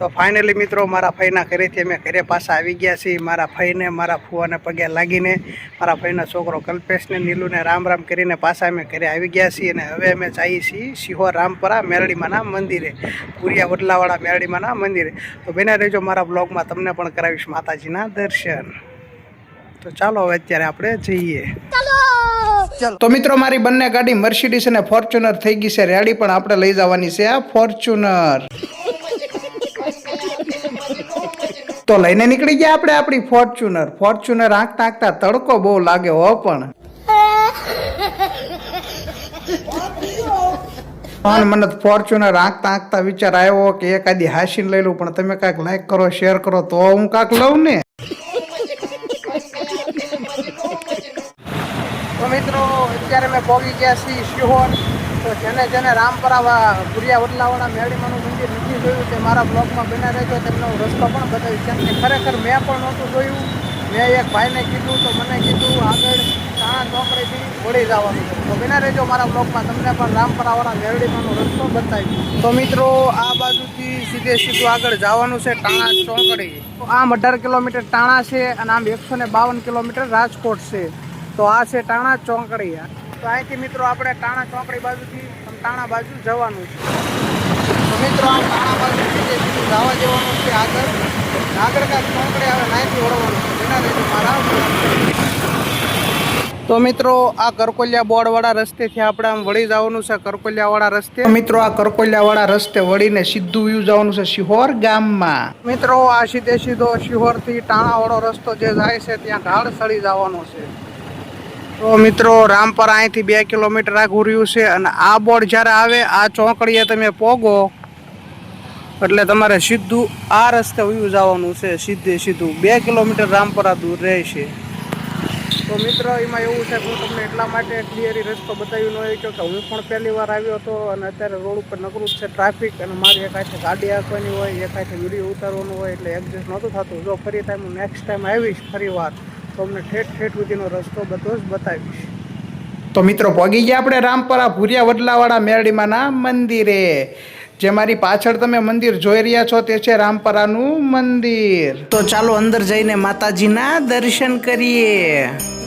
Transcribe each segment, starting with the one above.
તો ફાઇનલી મિત્રો મારા ફઈના ઘરેથી અમે ઘરે પાછા આવી ગયા છીએ. મારા ફઈને મારા ફુવાને પગે લાગીને મારા ફઈનો છોકરો કલ્પેશને નીલુને રામ રામ કરીને પાછા અમે ઘરે આવી ગયા છીએ અને હવે અમે જઈએ છીએ સિહોર રામપરા મેરડીમાના મંદિરે પુરિયા વડલાવાળા મેરડીમાના મંદિરે. તો બેના રહેજો મારા બ્લોગમાં તમને પણ કરાવીશ માતાજીના દર્શન. તો ચાલો હવે અત્યારે આપણે જઈએ. ચાલો! તો મિત્રો મારી બંને ગાડી મર્સિડીસ અને ફોર્ચ્યુનર થઈ ગઈ છે. રેડી પણ આપણે લઈ જવાની છે આ ફોર્ચ્યુનર. તો લઈને નીકળી ગયા આપણે આપણી ફોર્ચ્યુનર. ફોર્ચ્યુનર આંકતા આંકતા તડકો બહુ લાગે હો પણ. પણ મને ફોર્ચ્યુનર આંકતા આંકતા વિચાર આવ્યો કે એકાદી હાસીને લઈ લઉં, પણ તમે કાંઈક લાઈક કરો શેર કરો, તો હું કાંઈક લઉં ને. તો મિત્રો, અત્યારે મેં પહોંચી ગયા છીએ શિહોર. તો જેને જેને રામપરા ભુરિયા વડલાવાળા મેળીમાનું મંદિર નથી જોયું તે મારા બ્લોગમાં બના રહેજો. તેમનો રસ્તો પણ બતાવીશ કેમ કે ખરેખર મેં પણ નહોતું જોયું. મેં એક ભાઈને કીધું તો મને કીધું, આગળ તાણા ચોકડીથી વળી જવાનું તો બિના રહેજો મારા બ્લોગમાં. તમને પણ રામપરાવાળા મેરડીમાંનો રસ્તો બતાવી તો મિત્રો, આ બાજુથી સીધે સીધું આગળ જવાનું છે ટાણા ચોકડી. તો આમ અઢાર કિલોમીટર ટાણા છે અને આમ એકસો બાવન કિલોમીટર રાજકોટ છે. તો આ છે ટાણા ચોકડી. તો અહીંથી મિત્રો આપણે ટાણા ચોકડી બાજુથી ટાણા બાજુ જવાનું છે. તો મિત્રો આમ ટાણા બાજુથી જે સીધું જવા જવાનું છે આગળ આગળ કાંઈક ચોકડી આવે નાયથી વળવાનું છે. જેના લીધે મારા તો મિત્રો આ કરકોલિયા બોર્ડવાળા રસ્તેથી આપણે આમ વળી જવાનું છે કરકોલિયાવાળા રસ્તે. મિત્રો આ કરકોલિયાવાળા રસ્તે વળીને સીધું વ્યૂ જવાનું છે શિહોર ગામમાં. મિત્રો આ સીધે સીધો શિહોરથી ટાણાવાળો રસ્તો જે જાય છે ત્યાં ઢાળ સળી જવાનો છે. તો મિત્રો રામપર અહીંથી બે કિલોમીટર આઘું રહ્યું છે અને આ બોર્ડ જ્યારે આવે, આ ચોકડીએ તમે પોગો, એટલે તમારે સીધું આ રસ્તે વ્યૂ જવાનું છે, સીધે સીધું. બે કિલોમીટર રામપરા દૂર રહેશે તો મિત્રો, એમાં એવું છે કે હું તમને એટલા માટે ક્લિયરી રસ્તો બતાવી ન હોય કે હું પણ પહેલી વાર આવ્યો હતો અને અત્યારે રોડ ઉપર નકરું છે ટ્રાફિક અને મારી એક હાથે ગાડી આપવાની હોય, એક હાથે વીડિયો ઉતારવાનું હોય, એટલે એડજસ્ટ નહોતું થતું. જો ફરી ટાઈમ હું નેક્સ્ટ ટાઈમ આવીશ, ફરી વાર. તો ઠેઠ ઠેઠ સુધીનો રસ્તો બધો જ બતાવીશ. તો મિત્રો પહોંચી ગયા આપણે રામપરા ભૂરિયા વડલાવાળા મેરડીમાના મંદિરે. જે મારી પાછળ તમે મંદિર જોઈ રહ્યા છો તે છે રામપરાનું મંદિર. તો ચાલો અંદર જઈને માતાજીના દર્શન કરીએ.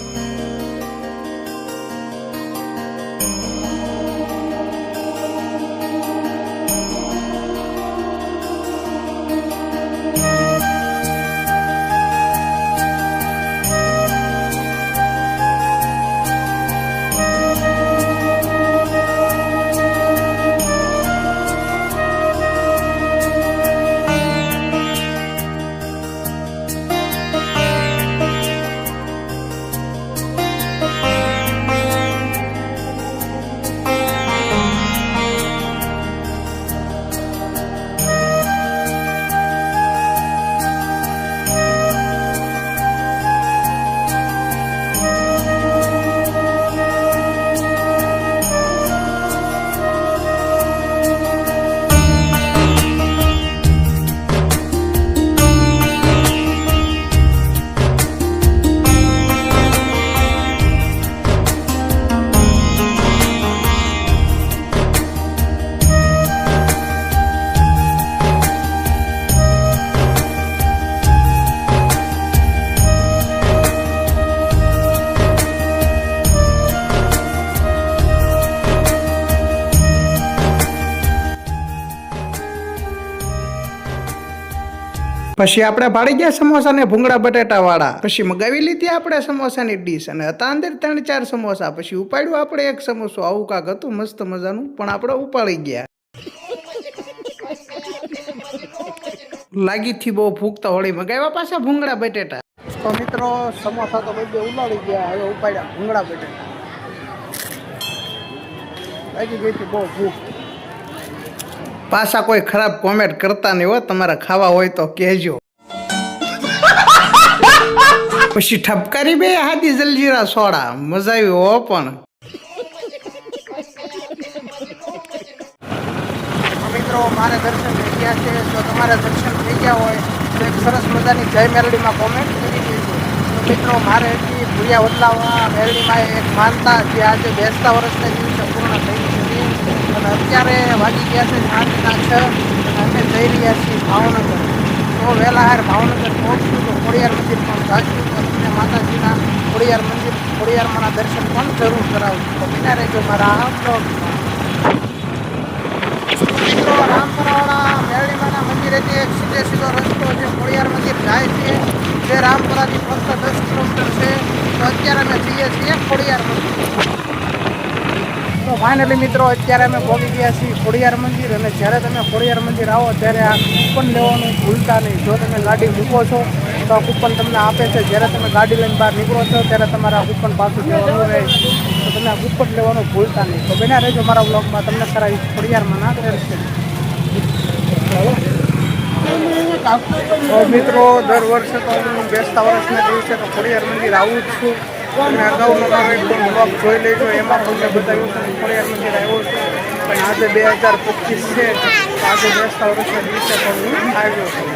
પછી આપણે ભાડી ગયા સમોસા ને ભૂંગળા બટેટા વાળા પછી મગાવી લીધી આપણે સમોસાની ડીશ અને હતા અંદર ત્રણ ચાર સમોસા. પછી ઉપાડ્યું આપણે એક સમોસો. આવું કાક હતું, મસ્ત મજાનું, પણ આપણે ઉપાડી ગયા. લાગી થી બહુ ફૂકતા હોળી મગાવ્યા પાછા ભૂંગળા બટેટા. તો મિત્રો, સમોસા તો બધે ઉલાડી ગયા, હવે ઉપાડ્યા ભૂંગળા બટેટા. લાગી ગઈ બહુ ભૂખ. પાછા કોઈ ખરાબ કોમેન્ટ કરતા નહીં હો. તમારે ખાવા હોય તો કહેજો. પછી ઠપકારી બે હાથી જલજીરા સોડા. મજા આવી હો પણ. મિત્રો, મારે દર્શન થઈ ગયા છે. જો તમારે દર્શન થઈ ગયા હોય, તો એક સરસ મજાની જય મેરડીમાં કોમેન્ટ કરી દેજો. મિત્રો, મારે એટલી ભૂયા બદલાવવા મેરડીમાં એક માનતા જે આજે બેસતા વર્ષના દિવસે પૂર્ણ થઈ છે. અત્યારે વાગી ગયા છે સાંજના છ અમે જઈ રહ્યા છીએ ભાવનગર. તો વહેલા હાર ભાવનગર પહોંચશું તો ખોડિયાર મંદિર પણ જાશું તો માતાજીના ખોડિયાર મંદિર, ખોડિયારમાંના દર્શન પણ જરૂર કરાવશું તો બિના રહેજો મારા આ બ્લોગમાં. મિત્રો રામપરાવાળા મેરડીમાના મંદિરેથી એક સીધે સીધો રસ્તો છે ખોડિયાર મંદિર જાય છે જે રામપરાથી ફક્ત દસ કિલોમીટર છે તો અત્યારે અમે જઈએ છીએ ખોડિયાર મંદિર તો ફાઇનલી મિત્રો, અત્યારે અમે પહોંચી ગયા છીએ ખોડિયાર મંદિર અને જ્યારે તમે ખોડિયાર મંદિર આવો ત્યારે આ કૂપન લેવાનું ભૂલતા નહીં. જો તમે ગાડી મૂકો છો, તો આ કૂપન તમને આપે છે. જ્યારે તમે ગાડી લઈને બહાર નીકળો છો, ત્યારે તમારે આ કૂપન પાછું લેવાનું રહે. તો તમે આ કૂપન લેવાનું ભૂલતા નહીં. તો બન્યા રહેજો મારા બ્લોગમાં તમને સારા ખોડિયારમાં ના કરે મિત્રો, દર વર્ષે તો હું બેસતા વર્ષના દિવસે તો ખોડિયાર મંદિર આવું જ છું. અને અગાઉનો મારો એક જોઈ લેજો. એમાં તમને બતાવ્યું કે ખોડિયાર મંદિર આવ્યો છું. પણ આજે બે હજાર પચીસ છે. આજે દસ વર્ષના દિવસે પણ હું આવ્યો છું.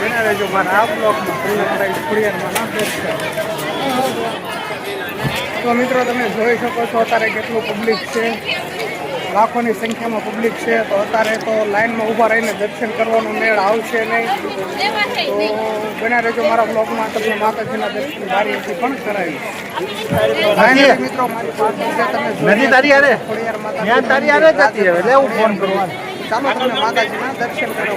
બના રહેજો મારા આ બ્લોગમાં તમને મારા ખોડિયારમાં ના દર્શન તો મિત્રો, તમે જોઈ શકો છો અત્યારે કેટલું પબ્લિક છે. લાખોની સંખ્યામાં પબ્લિક છે. તો અત્યારે તો લાઇનમાં ઊભા રહીને દર્શન કરવાનો મેળ આવશે નહીં. તો બના રહેજો મારા બ્લોગમાં તમને માતાજીના દર્શન બારીથી પણ કરાવીશ. મિત્રો મારી પાસે છે તમે નથી તારી હારે? ખોડિયાર માતા તારી હારે જ હવે, એટલે હું ફોન કરું. ચાલો તમને માતાજીના દર્શન કરો.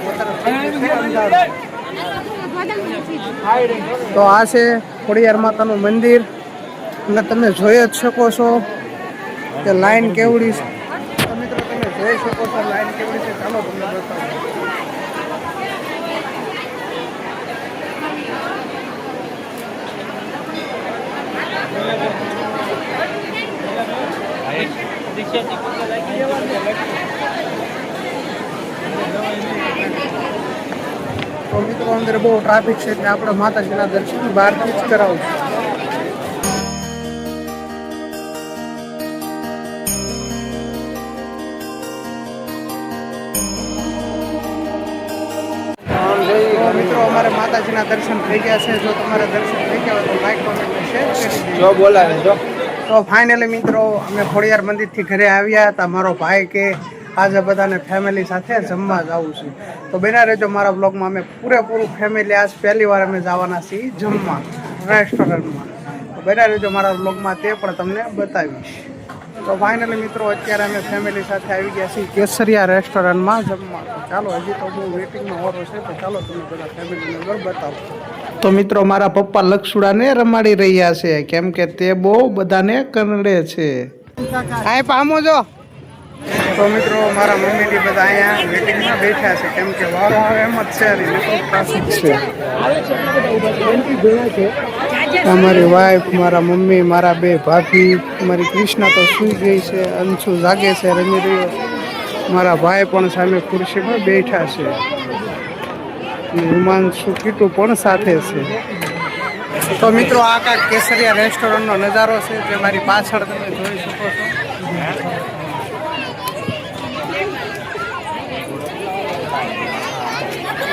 તો આ છે ખોડિયાર માતાનું મંદિર. અને તમે જોઈ જ શકો છો કે લાઈન કેવડી છે. મિત્રો તમે જોઈ શકો છો લાઈન કેવડી છે ચાલો તમને બતાવું તો મિત્રો, અંદર બહુ ટ્રાફિક છે એટલે આપણે માતાજીના દર્શન બહારથી જ કરાવું તો મિત્રો, અમારે માતાજીના દર્શન થઈ ગયા છે. જો તમારે દર્શન થઈ ગયા હોય તો લાઈક કોમેન્ટ શેર કરી જો બોલાવે, જો. તો ફાઇનલી મિત્રો, અમે ખોડિયાર મંદિરથી ઘરે આવ્યા હતા. મારો ભાઈ કે આજે બધાને ફેમિલી સાથે જમવા જવું છું. તો બેના રહેજો મારા બ્લોગમાં અમે પૂરેપૂરું ફેમિલી આજ પહેલી વાર અમે જવાના છીએ જમવા રેસ્ટોરન્ટમાં તો બેના રહેજો મારા બ્લોગમાં તે પણ તમને બતાવીશ. તો ફાઇનલી મિત્રો, અત્યારે અમે ફેમિલી સાથે આવી ગયા છીએ કેસરિયા રેસ્ટોરન્ટમાં જમવા. ચાલો, હજી તો બહુ વેટિંગમાં ઓરો છે, તો ચાલો તમે બધા ફેમિલી મેમ્બર બતાવો. તો મિત્રો મારા પપ્પા લક્ષુડાને રમાડી રહ્યા છે. કેમ કે તે બહુ બધાને કરડે છે. કાંઈ પામો જો. તો મિત્રો મારા મમ્મીની બધા અહીંયા વેટિંગમાં બેઠા છે. કેમ કે વારો આવે એમ જ છે છે. અમારી વાઈફ મારા મમ્મી મારા બે ભાભી મારી કૃષ્ણા તો સૂઈ ગઈ છે અંશુ જાગે છે રમી રહ્યો. મારા ભાઈ પણ સામે ખુરશીમાં બેઠા છે. હિમાંશુ કીટુ પણ સાથે છે. તો મિત્રો, આ કાંઈક કેસરિયા રેસ્ટોરન્ટનો નજારો છે જે મારી પાછળ તમે જોઈ શકો છો.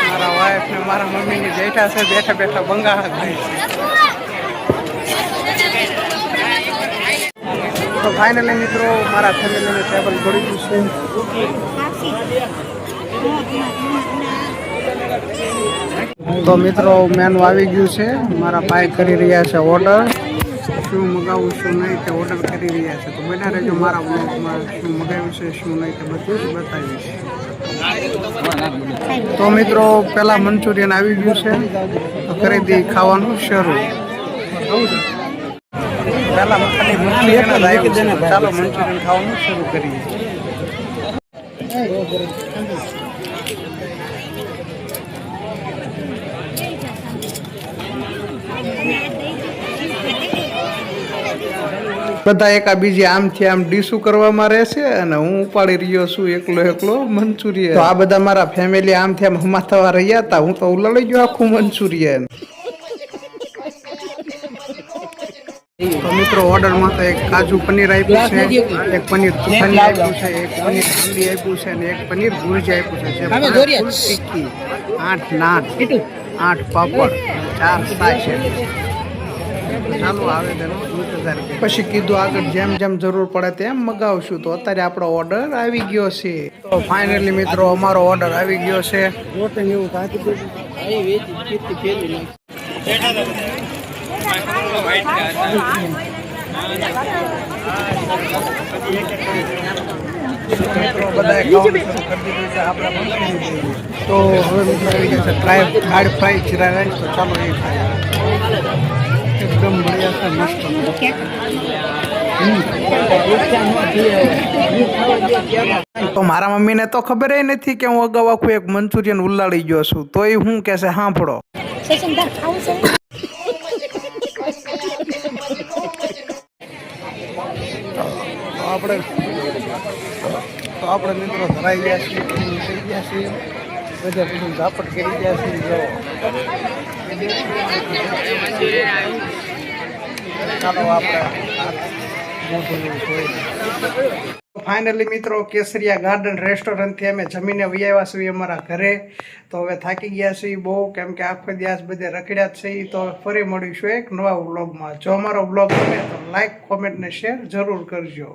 મારા વાઈફ ને મારા મમ્મીની બેઠા છે, બેઠા બેઠા બંગાળા ખાય છે. તો ફાઇનલી મિત્રો, મારા ફેમિલીને ટેબલ પડી ગયું છે. તો મિત્રો મેનુ આવી ગયું છે. મારા ભાઈ કરી રહ્યા છે ઓર્ડર શું મગાવું, શું નહીં તે ઓર્ડર કરી રહ્યા છે. તો બધા રહેજો મારા બ્લોગમાં શું મગાવ્યું છે, શું નહીં તે બધું જ બતાવીશ. તો મિત્રો પહેલાં મંચુરિયન આવી ગયું છે. તો ખરીદી ખાવાનું શરૂ. પહેલા ખાલી મંચુરિયન ચાલો મંચુરિયન ખાવાનું શરૂ કરીએ. બધા એકા બીજી આમથી આમ ડીશું કરવામાં રહેશે અને હું ઉપાડી રહ્યો છું એકલો એકલો મંચુરિયન. તો આ બધા મારા ફેમિલી આમથી આમ હમા થવા રહ્યા હતા. હું તો ઉલાડી ગયો આખું મંચુરિયન. તો મિત્રો ઓર્ડરમાં તો એક કાજુ પનીર આપ્યું છે. એક પનીર તુફાની આપ્યું છે. એક પનીર ઠંડી આપ્યું છે અને એક પનીર ભુરજી આપ્યું છે. ટિક્કી આઠ નાન આઠ પાપડ ચાર સાય આવે પછી કીધું આગળ જેમ જેમ જરૂર પડે તેમ મગાવશું. તો અત્યારે આપણો ઓર્ડર આવી ગયો છે. તો ફાઇનલી મિત્રો અમારો ઓર્ડર આવી ગયો છે. તો હવે મિત્રો આવી ગયા છે. દાળ ફ્રાય જીરા રાઈસ તો ચાલો એ ખાઈએ એકદમ બઢિયા છે મસ્ત. તો મારા મમ્મીને તો ખબર નથી કે હું અગાઉ આખું એક મંચુરિયન ઉલાડી ગયો છું તોય હું કહેશે સાંભળો? તો આપણે તો આપણે મિત્રો ધરાઈ ગયા છીએ થઈ ગયા છીએ. બધા બધું ઝાપટ કરી ગયા છીએ જો. ચાલો ફાઇનલી મિત્રો, કેસરિયા ગાર્ડન રેસ્ટોરન્ટથી અમે જમીને વ્યાવ્યા છીએ અમારા ઘરે. તો હવે થાકી ગયા છીએ બહુ, કેમ કે આખો દિવસ બધે રખડ્યા જ છીએ. તો ફરી મળીશું એક નવા વ્લોગમાં જો અમારો વ્લોગ ગમે તો લાઈક કોમેન્ટ ને શેર જરૂર કરજો.